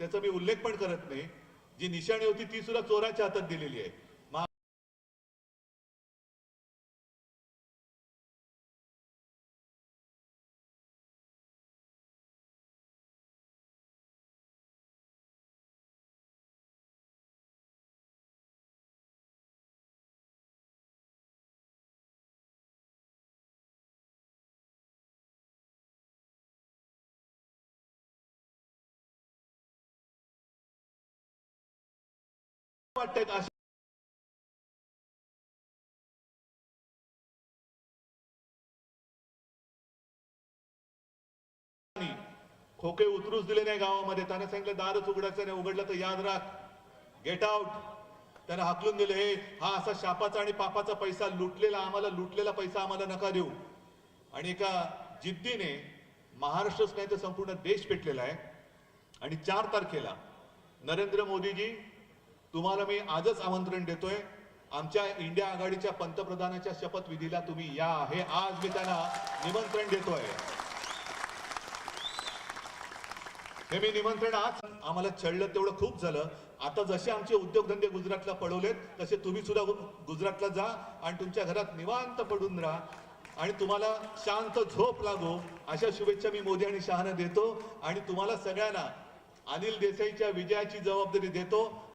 त्याचा मी उल्लेख पण करत नाही. जी निशाणी होती ती सुद्धा चोराच्या हातात दिलेली आहे. वाटतंय का खोके उतरूच दिले नाही गावामध्ये. त्याने सांगितलं दारच उघडायचं नाही उघडलं तर याद राख. गेट आउट त्यानं हाकलून दिले हे हा असा शापाचा आणि पापाचा पैसा लुटलेला आम्हाला लुटलेला पैसा आम्हाला नका देऊ. आणि एका जिद्दीने महाराष्ट्रच नाही तर संपूर्ण देश पेटलेला आहे. आणि चार तारखेला नरेंद्र मोदीजी तुम्हाला मी आजच आमंत्रण देतोय. आमच्या इंडिया आघाडीच्या पंतप्रधानाच्या शपथविधीला तुम्ही या हे आज मी त्यांना निमंत्रण देतोय. हे मी निमंत्रण आज आम्हाला छळलं तेवढं खूप झालं. आता जसे आमचे उद्योगधंदे गुजरातला पळवलेत तसे तुम्ही सुद्धा गुजरातला जा आणि तुमच्या घरात निवांत पडून राहा. आणि तुम्हाला शांत झोप लागो. अशा शुभेच्छा मी मोदी आणि शहानं देतो. आणि तुम्हाला सगळ्यांना अनिल देसाईच्या विजयाची जबाबदारी देतो.